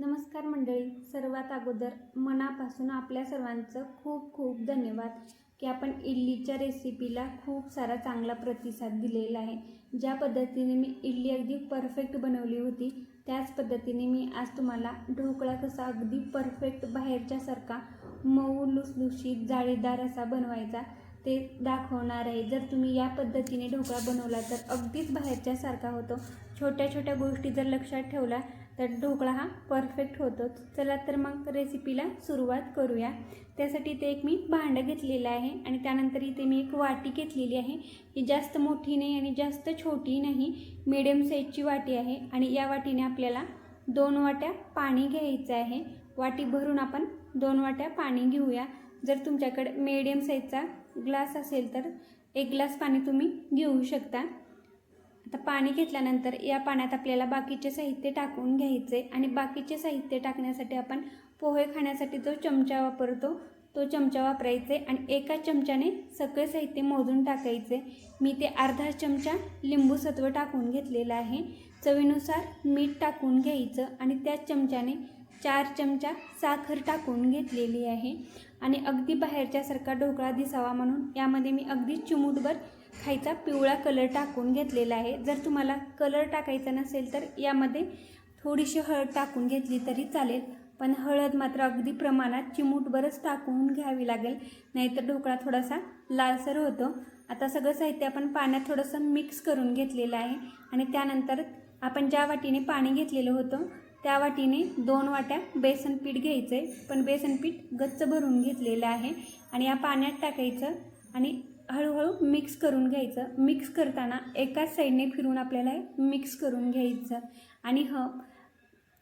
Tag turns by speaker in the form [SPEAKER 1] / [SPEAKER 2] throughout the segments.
[SPEAKER 1] नमस्कार मंडळी सर्वात अगोदर मनापासून आपल्या सर्वांचं खूप खूप धन्यवाद की आपण इडलीच्या रेसिपीला खूप सारा चांगला प्रतिसाद दिलेला आहे. ज्या पद्धतीने मी इडली अगदी परफेक्ट बनवली होती त्याच पद्धतीने मी आज तुम्हाला ढोकळा कसा अगदी परफेक्ट बाहेरच्यासारखा मऊ लुसलुशीत जाळीदार असा बनवायचा ते दाखवणार आहे. जर तुम्ही या पद्धतीने ढोकळा बनवला तर अगदीच बाहेरच्यासारखा होतो. छोट्या छोट्या गोष्टी जर लक्षात ठेवला तर ढोकळा हा परफेक्ट होतो चला तर मग रेसिपीला सुरुवात करूया. त्यासाठी ते एक मी भांडं घेतलेलं आहे आणि त्यानंतर इथे मी एक वाटी घेतलेली आहे ही जास्त मोठी नाही आणि जास्त छोटी नाही मिडियम साईजची वाटी आहे. आणि या वाटीने आपल्याला दोन वाट्या पाणी घ्यायचं आहे. वाटी भरून आपण दोन वाट्या पाणी घेऊया. जर तुमच्याकडे मिडियम साईजचा ग्लास असेल तर एक ग्लास पाणी तुम्ही घेऊ शकता. आता पाणी घेतल्यानंतर या पाण्यात आपल्याला बाकीचे साहित्य टाकून घ्यायचे आणि बाकीचे साहित्य टाकण्यासाठी आपण पोहे खाण्यासाठी जो चमचा वापरतो तो चमचा वापरायचे आणि एका चमच्याने सगळे साहित्य मोजून टाकायचे. मी ते अर्धा चमचा लिंबू सत्व टाकून घेतलेलं आहे. चवीनुसार मीठ टाकून घ्यायचं आणि त्याच चमच्याने चार चमचा साखर टाकून घेतलेली आहे. आणि अगदी बाहेरच्यासारखा ढोकळा दिसावा म्हणून यामध्ये मी अगदी चिमूटभर खायचा पिवळा कलर टाकून घेतलेला आहे. जर तुम्हाला कलर टाकायचा नसेल तर यामध्ये थोडीशी हळद टाकून घेतली तरी चालेल. पण हळद मात्र अगदी प्रमाणात चिमूटभरच टाकून घ्यावी लागेल. नाहीतर ढोकळा थोडासा लालसर होतो. आता सगळं साहित्य आपण पाण्यात थोडंसं मिक्स करून घेतलेलं आहे. आणि त्यानंतर आपण ज्या वाटीने पाणी घेतलेलं होतं त्या वाटीने दोन वाट्या बेसन पीठ घ्यायचं आहे पण बेसन पीठ गच्च भरून घेतलेलं आहे. आणि या पाण्यात टाकायचं आणि हळूहळू मिक्स करून घ्यायचं. मिक्स करताना एकाच साईडने फिरून आपल्याला हे मिक्स करून घ्यायचं. आणि ह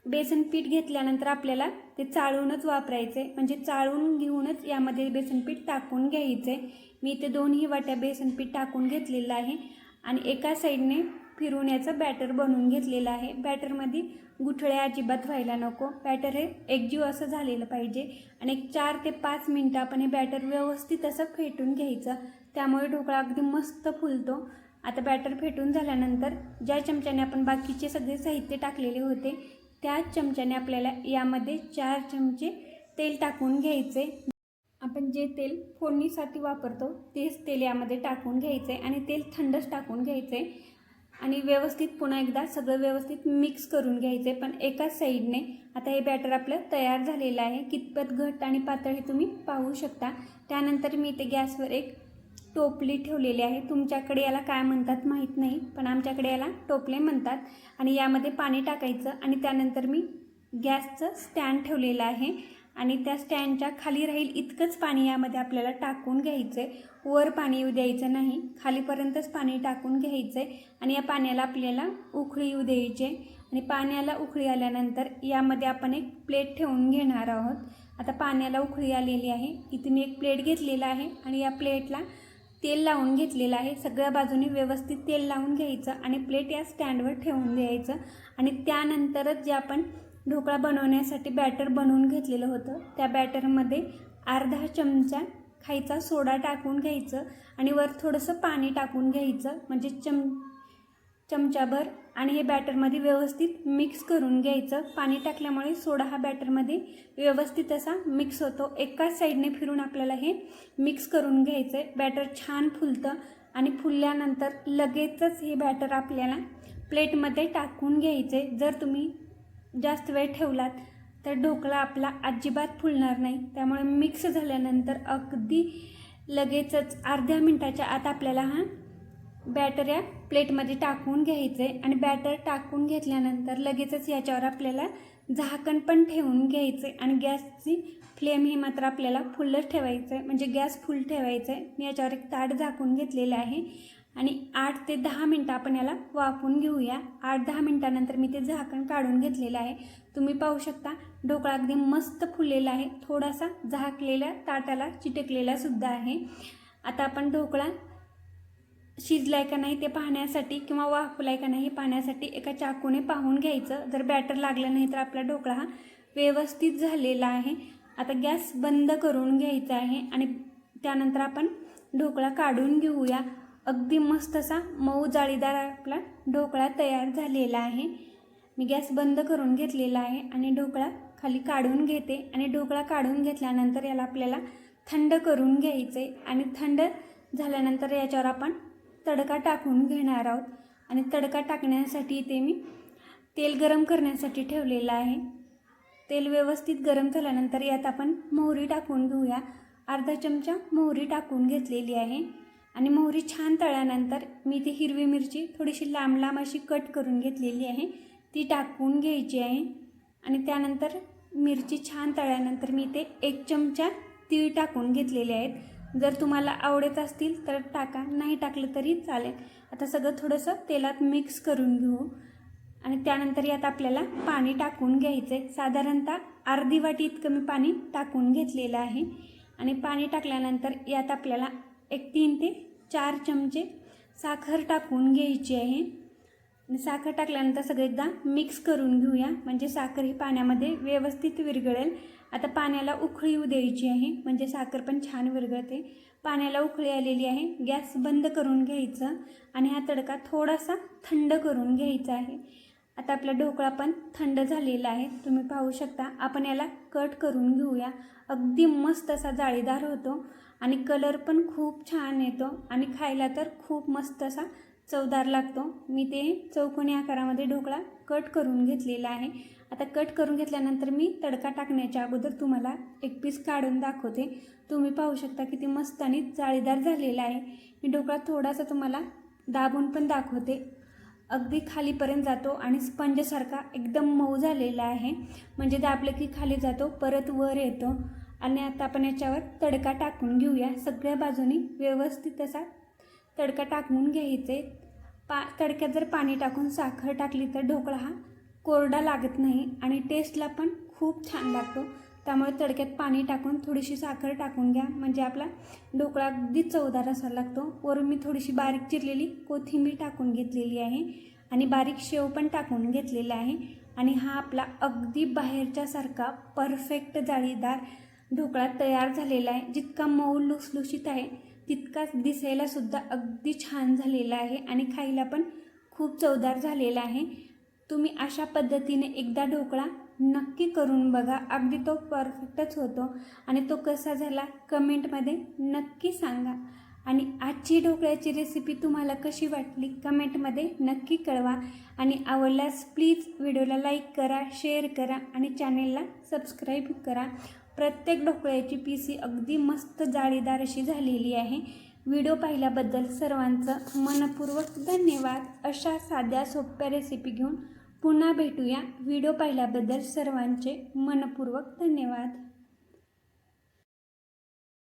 [SPEAKER 1] बेसन पीठ घेतल्यानंतर आपल्याला ते चाळूनच वापरायचे. म्हणजे चाळून घेऊनच यामध्ये बेसन पीठ टाकून घ्यायचे. मी इथे दोन्ही वाट्या बेसन पीठ टाकून घेतलेलं आहे. आणि एका साईडने फिरून याचं बॅटर बनवून घेतलेलं आहे. बॅटरमध्ये गुठळ्या अजिबात व्हायला नको. बॅटर हे एकजीव असं झालेलं पाहिजे. आणि एक चार ते पाच मिनटं आपण हे बॅटर व्यवस्थित असं फेटून घ्यायचं. त्यामुळे ढोकळा अगदी मस्त फुलतो. आता बॅटर फेटून झाल्यानंतर ज्या चमच्याने आपण बाकीचे सगळे साहित्य टाकलेले होते त्याच चमच्याने आपल्याला यामध्ये चार चमचे तेल टाकून घ्यायचे. आपण जे तेल फोडणीसाठी वापरतो तेच तेल यामध्ये टाकून घ्यायचे आणि तेल थंडच टाकून घ्यायचे. आणि व्यवस्थित पुन्हा एकदा सगळं व्यवस्थित मिक्स करून घ्यायचे पण एकाच साईडने. आता हे बॅटर आपलं तयार झालेलं आहे. कितपत घट आणि पातळ हे तुम्ही पाहू शकता. त्यानंतर मी ते गॅसवर एक टोपली ठेवलेली आहे. तुमच्याकडे याला काय म्हणतात माहीत नाही पण आमच्याकडे याला टोपले म्हणतात आणि यामध्ये पाणी टाकायचं आणि त्यानंतर मी गॅसचं स्टँड ठेवलेलं आहे आणि त्या स्टँडच्या खाली राहील इतकंच पाणी यामध्ये आपल्याला टाकून घ्यायचं आहे वर पाणी येऊ द्यायचं नाही खालीपर्यंतच पाणी टाकून घ्यायचं आहे आणि या पाण्याला आपल्याला उखळी येऊ द्यायची आणि पाण्याला उखळी आल्यानंतर यामध्ये आपण एक प्लेट ठेवून घेणार आहोत. आता पाण्याला उकळी आलेली आहे. इथे मी एक प्लेट घेतलेला आहे आणि या प्लेटला तेल लावून घेतलेलं आहे. सगळ्या बाजूने व्यवस्थित तेल लावून घ्यायचं आणि प्लेट या स्टँडवर ठेवून द्यायचं. आणि त्यानंतरच जे आपण ढोकळा बनवण्यासाठी बॅटर बनवून घेतलेलं होतं त्या बॅटरमध्ये अर्धा चमचा खायचा सोडा टाकून घ्यायचं आणि वर थोडंसं पाणी टाकून घ्यायचं. म्हणजे चम चमचाभर आणि हे बॅटरमध्ये व्यवस्थित मिक्स करून घ्यायचं. पाणी टाकल्यामुळे सोडा हा बॅटरमध्ये व्यवस्थित असा मिक्स होतो. एकाच साईडने फिरून आपल्याला हे मिक्स करून घ्यायचं आहे बॅटर छान फुलतं आणि फुलल्यानंतर लगेचच हे बॅटर आपल्याला प्लेटमध्ये टाकून घ्यायचे जर तुम्ही जास्त वेळ ठेवलात तर ढोकळा आपला अजिबात फुलणार नाही. त्यामुळे मिक्स झाल्यानंतर अगदी लगेचच अर्ध्या मिनटाच्या आत आपल्याला हा बॅटर या प्लेटमध्ये टाकून घ्यायचं आहे आणि बॅटर टाकून घेतल्यानंतर लगेचच याच्यावर आपल्याला झाकण पण ठेवून घ्यायचं आहे आणि गॅसची फ्लेम ही मात्र आपल्याला फुल्लच ठेवायचं आहे म्हणजे गॅस फुल ठेवायचं. आहे मी याच्यावर एक ताट झाकून घेतलेलं आहे आणि आठ ते दहा मिनटं आपण याला वाफून घेऊया. आठ दहा मिनटानंतर मी ते झाकण काढून घेतलेलं आहे. तुम्ही पाहू शकता ढोकळा अगदी मस्त फुललेला आहे. थोडासा झाकलेल्या ताटाला चिटकलेला सुद्धा आहे. आता आपण ढोकळा शिजलाय का नाही ते पाहण्यासाठी किंवा वाफलाय का नाही हे पाहण्यासाठी एका चाकूने पाहून घ्यायचं. जर बॅटर लागलं नाही तर आपला ढोकळा हा व्यवस्थित झालेला आहे. आता गॅस बंद करून घ्यायचा आहे आणि त्यानंतर आपण ढोकळा काढून घेऊया. अगदी मस्त असा मऊ जाळीदार आपला ढोकळा तयार झालेला आहे. मी गॅस बंद करून घेतलेला आहे आणि ढोकळा खाली काढून घेते आणि ढोकळा काढून घेतल्यानंतर याला आपल्याला थंड करून घ्यायचं आहे आणि थंड झाल्यानंतर याच्यावर आपण तडका टाकून घेणार आहोत. आणि तडका टाकण्यासाठी इथे मी तेल गरम करण्यासाठी ठेवलेलं आहे. तेल व्यवस्थित गरम झाल्यानंतर यात आपण मोहरी टाकून घेऊया. अर्धा चमचा मोहरी टाकून घेतलेली आहे. आणि मोहरी छान तळल्यानंतर मी ती हिरवी मिरची थोडीशी लांब लांब अशी कट करून घेतलेली आहे. ती टाकून घ्यायची आहे. आणि त्यानंतर मिरची छान तळल्यानंतर मी ते एक चमचा तीळ टाकून घेतलेले आहेत. जर तुम्हाला आवडत असतील तर टाका नाही टाकलं तरी चालेल. आता सगळं थोडंसं तेलात मिक्स करून घेऊ. आणि त्यानंतर यात आपल्याला पाणी टाकून घ्यायचं आहे साधारणतः अर्धी वाटी इतकं मी पाणी टाकून घेतलेलं आहे. आणि पाणी टाकल्यानंतर यात आपल्याला एक तीन ते चार चमचे साखर टाकून घ्यायची आहे. आणि साखर टाकल्यानंतर सगळं एकदा मिक्स करून घेऊया. म्हणजे साखर ही पाण्यामध्ये व्यवस्थित विरघळेल. आता पाण्याला उकळी येऊ द्यायची आहे. म्हणजे साखर पण छान विरघळते. पाण्याला उकळी आलेली आहे. गॅस बंद करून घ्यायचं आणि हा तडका थोडासा थंड करून घ्यायचा आहे. आता आपला ढोकळा पण थंड झालेला आहे. तुम्ही पाहू शकता आपण याला कट करून घेऊया. अगदी मस्त असा जाळीदार होतो आणि कलर पण खूप छान येतो आणि खायला तर खूप मस्त असा चवदार लागतो. मी ते चौकोनी आकारामध्ये ढोकळा कट करून घेतलेला आहे. आता कट करून घेतल्यानंतर मी तडका टाकण्याच्या अगोदर तुम्हाला एक पीस काढून दाखवते. तुम्ही पाहू शकता किती मस्त आणि जाळीदार झालेला आहे. मी ढोकळा थोडासा तुम्हाला दाबून पण दाखवते. अगदी खालीपर्यंत जातो आणि स्पंजसारखा एकदम मऊ झालेला आहे. म्हणजे दाबलं की खाली जातो परत वर येतो. आणि आता आपण याच्यावर तडका टाकून घेऊया. सगळ्या बाजूनी व्यवस्थित असा तडका टाकून घ्यायचे. पा तडक्यात जर पाणी टाकून साखर टाकली तर ढोकळा हा कोरडा लागत नाही आणि टेस्टला पण खूप छान लागतो. त्यामुळे तडक्यात पाणी टाकून थोडीशी साखर टाकून घ्या. म्हणजे आपला ढोकळा अगदी चवदार असा लागतो. वरून मी थोडीशी बारीक चिरलेली कोथिंबीर टाकून घेतलेली आहे आणि बारीक शेव पण टाकून घेतलेला आहे. आणि हा आपला अगदी बाहेरच्यासारखा परफेक्ट जाळीदार ढोकळा तयार झालेला आहे. जितका मऊ लुसलुशीत आहे तितकाच दिसायलासुद्धा अगदी छान झालेला आहे आणि खायला पण खूप चवदार झालेला आहे. तुम्ही अशा पद्धतीने एकदा ढोकळा नक्की करून बघा. अगदी तो परफेक्टच होतो. आणि तो कसा झाला कमेंटमध्ये नक्की सांगा. आणि आजची ढोकळ्याची रेसिपी तुम्हाला कशी वाटली कमेंटमध्ये नक्की कळवा. आणि आवडल्यास प्लीज व्हिडिओला लाईक करा शेअर करा आणि चॅनेलला सबस्क्राईब करा. प्रत्येक ढोकळ्याची पीसी अगदी मस्त जाळीदार अशी झालेली आहे. व्हिडिओ पाहिल्याबद्दल सर्वांचं मनपूर्वक धन्यवाद. अशा साध्या सोप्या रेसिपी घेऊन पुन्हा भेटूया. व्हिडिओ पाहिल्याबद्दल सर्वांचे मनपूर्वक धन्यवाद.